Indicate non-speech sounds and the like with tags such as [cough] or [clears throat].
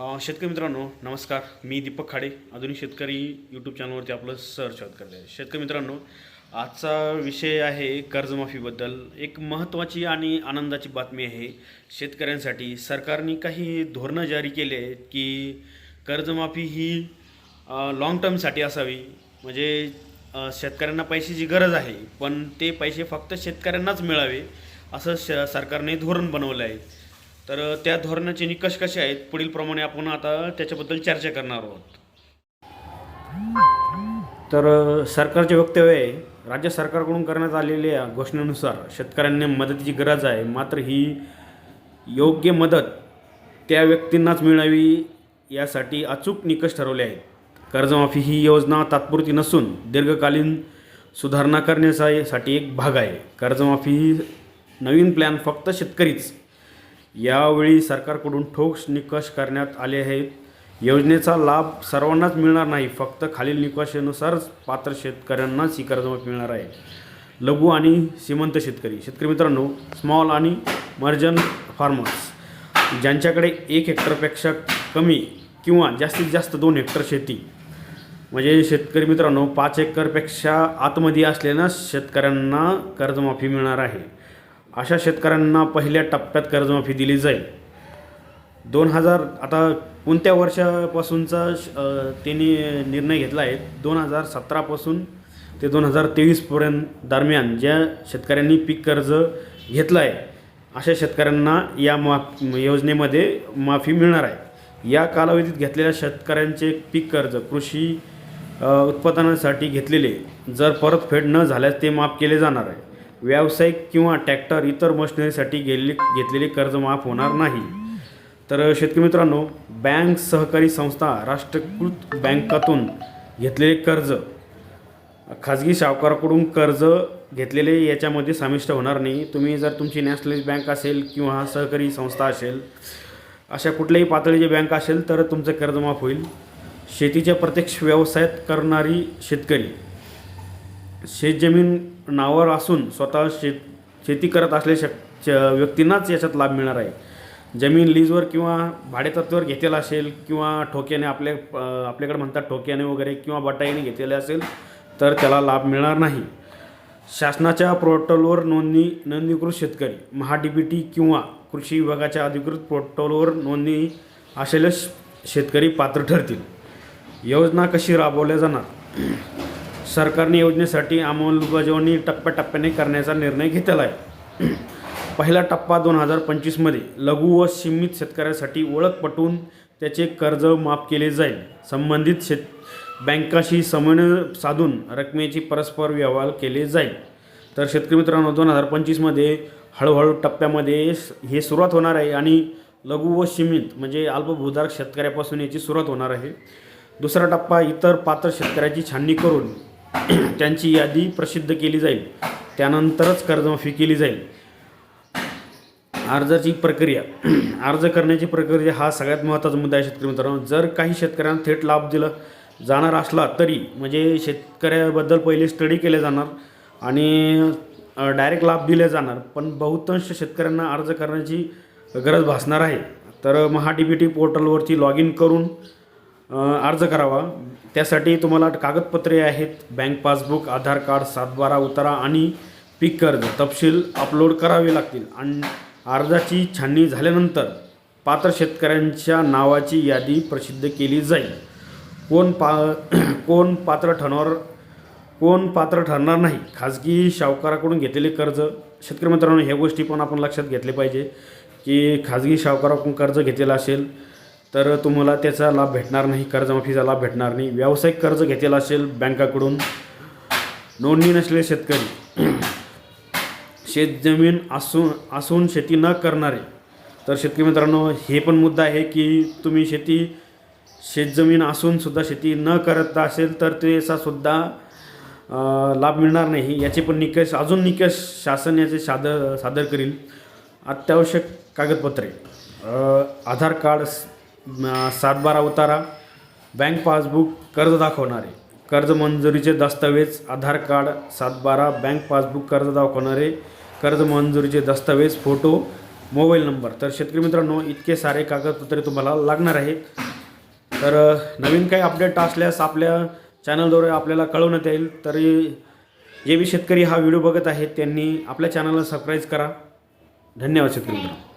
शेतकरी मित्रांनो नमस्कार. मी दीपक खाडे आधुनिक शेतकरी यूट्यूब चॅनलवरती आपलं सर स्वागत करते शेतकरी मित्रांनो आजचा विषय आहे कर्जमाफीबद्दल. एक महत्त्वाची आणि आनंदाची बातमी आहे शेतकऱ्यांसाठी. सरकारने काही धोरणं जारी केले आहेत की कर्जमाफी ही लाँग टर्मसाठी असावी. म्हणजे शेतकऱ्यांना पैशाची गरज आहे पण ते पैसे फक्त शेतकऱ्यांनाच मिळावे असं श सरकारने धोरण बनवलं आहे. तर त्या धोरणाचे निकष कसे आहेत? पुढील प्रमाणे आपण आता त्याच्याबद्दल चर्चा करणार आहोत. तर सरकारचे वक्तव्य आहे राज्य सरकारकडून करण्यात आलेल्या घोषणेनुसार शेतकऱ्यांना मदतीची गरज आहे. मात्र ही योग्य मदत त्या व्यक्तींनाच मिळावी यासाठी अचूक निकष ठरवले आहेत. कर्जमाफी ही योजना तात्पुरती नसून दीर्घकालीन सुधारणा करण्यासाठी एक भाग आहे. कर्जमाफी ही नवीन प्लॅन फक्त शेतकरीच यावेळी सरकारकडून ठोस निकष करण्यात आले आहेत. योजनेचा लाभ सर्वांनाच मिळणार नाही. फक्त खालील निकषानुसारच पात्र शेतकऱ्यांनाच ही कर्जमाफी मिळणार आहे. लघु आणि श्रीमंत शेतकरी. शेतकरी मित्रांनो स्मॉल आणि मर्जन फार्मर्स ज्यांच्याकडे एक हेक्टरपेक्षा कमी किंवा जास्तीत जास्त दोन हेक्टर शेती म्हणजे शेतकरी मित्रांनो पाच एकरपेक्षा आतमध्ये असलेल्या शेतकऱ्यांना कर्जमाफी मिळणार आहे. अशा शेतकऱ्यांना पहिल्या टप्प्यात कर्जमाफी दिली जाईल. दोन हजार आता कोणत्या वर्षापासूनचा श- त्यांनी निर्णय घेतला आहे? दोन हजार सतरापासून ते दोन हजार तेवीसपर्यंत दरम्यान ज्या शेतकऱ्यांनी पीक कर्ज घेतलं आहे अशा शेतकऱ्यांना या माफ योजनेमध्ये माफी मिळणार आहे. या कालावधीत घेतलेल्या शेतकऱ्यांचे पीक कर्ज कृषी उत्पादनासाठी घेतलेले जर परतफेड न झाल्यास ते माफ केले जाणार आहे. व्यावसायिक किंवा ट्रॅक्टर इतर मशिनरीसाठी गेले घेतलेले कर्ज माफ होणार नाही. तर शेतकरी मित्रांनो बँक सहकारी संस्था राष्ट्रीयकृत बँकातून घेतलेले कर्ज खाजगी सावकाराकडून कर्ज घेतलेले याच्यामध्ये समाविष्ट होणार नाही. तुम्ही जर तुमची नॅशनलाइज बँक असेल किंवा सहकारी संस्था असेल अशा कुठल्याही पातळीची बँक असेल तर तुमचं कर्ज माफ होईल. शेतीच्या प्रत्यक्ष व्यवसायात करणारी शेतकरी शेतजमीन नावावर असून स्वतः शेत शेती करत असलेल्या शक च- व्यक्तींनाच याच्यात लाभ मिळणार आहे. जमीन लीजवर किंवा भाडेतत्वावर घेतलेला असेल किंवा ठोक्याने आपल्या आपल्याकडे म्हणतात ठोक्याने वगैरे किंवा बटाईने घेतलेले असेल तर त्याला लाभ मिळणार नाही. शासनाच्या पोर्टलवर नोंदणी नोंदणीकृत शेतकरी महा डी बी टी किंवा कृषी विभागाच्या अधिकृत पोर्टलवर नोंदणी असलेले शेतकरी पात्र ठरतील. योजना कशी राबवल्या जाणार? सरकारने योजनेसाठी अंमलबजावणी टप्प्याटप्प्याने करण्याचा निर्णय घेतला आहे. [clears throat] पहिला टप्पा दोन हजार पंचवीसमध्ये लघु व सीमित शेतकऱ्यासाठी ओळख पटवून त्याचे कर्ज माफ केले जाईल. संबंधित शेत बँकाशी समन्वय साधून रकमेची परस्पर व्यवहार केले जाईल. तर शेतकरी मित्रांनो दोन हजार पंचवीसमध्ये हळूहळू टप्प्यामध्ये हे सुरुवात होणार आहे आणि लघु व सीमित म्हणजे अल्पभूधारक शेतकऱ्यापासून याची सुरुवात होणार आहे. दुसरा टप्पा इतर पात्र शेतकऱ्याची छाननी करून [clears throat] त्यांची यादी प्रसिद्ध केली जाईल. त्यानंतरच कर्जमाफी केली जाईल. अर्जाची प्रक्रिया. [clears throat] अर्ज करण्याची प्रक्रिया हा सगळ्यात महत्त्वाचा मुद्दा आहे शेतकरी मित्रांनो. जर काही शेतकऱ्यांना थेट लाभ दिला जाणार असला तरी म्हणजे शेतकऱ्याबद्दल पहिले स्टडी केले जाणार आणि डायरेक्ट लाभ दिले जाणार पण बहुतांश शेतकऱ्यांना अर्ज करण्याची गरज भासणार आहे. तर महा डी बी टी पोर्टलवरती लॉग इन करून अर्ज करावा. त्यासाठी तुम्हाला कागदपत्रे आहेत बँक पासबुक आधार कार्ड सातबारा उतारा आणि पीक कर्ज तपशील अपलोड करावे लागतील. आणि अर्जाची छाननी झाल्यानंतर पात्र शेतकऱ्यांच्या नावाची यादी प्रसिद्ध केली जाईल. कोण पा [clears throat] कोण पात्र ठरणार कोण पात्र ठरणार नाही खाजगी सावकाराकडून घेतलेले कर्ज. शेतकरी मित्रांनो ह्या गोष्टी पण आपण लक्षात घेतले पाहिजे की खाजगी सावकाराकडून कर्ज घेतलेलं असेल तर तुम्हाला त्याचा लाभ भेटणार नाही कर्जमाफीचा लाभ भेटणार नाही. व्यावसायिक कर्ज घेतलेला असेल बँकाकडून नोंदणी नसलेले शेतकरी शेतजमीन असून असून शेती न करणारे. तर शेतकरी मित्रांनो हे पण मुद्दा आहे की तुम्ही शेती शेतजमीन असूनसुद्धा शेती न करत असेल तर त्याचासुद्धा लाभ मिळणार नाही. याचे पण निकष अजून निकष शासन याचे सादर सादर करील. अत्यावश्यक कागदपत्रे आधार कार्ड सातबारा उतारा बँक पासबुक कर्ज दाखवणारे कर्ज मंजुरीचे दस्तावेज आधार कार्ड सातबारा बँक पासबुक कर्ज दाखवणारे कर्ज मंजुरीचे दस्तावेज फोटो मोबाईल नंबर तर शेतकरी मित्रांनो इतके सारे कागदपत्रे तुम्हाला लागणार आहेत तर नवीन काही अपडेट असल्यास आपल्या चॅनलद्वारे आपल्याला कळवण्यात येईल. तरी जे बी शेतकरी हा व्हिडिओ बघत आहेत त्यांनी आपल्या चॅनलला सबस्क्राईब करा. धन्यवाद शेतकरी मित्रांनो.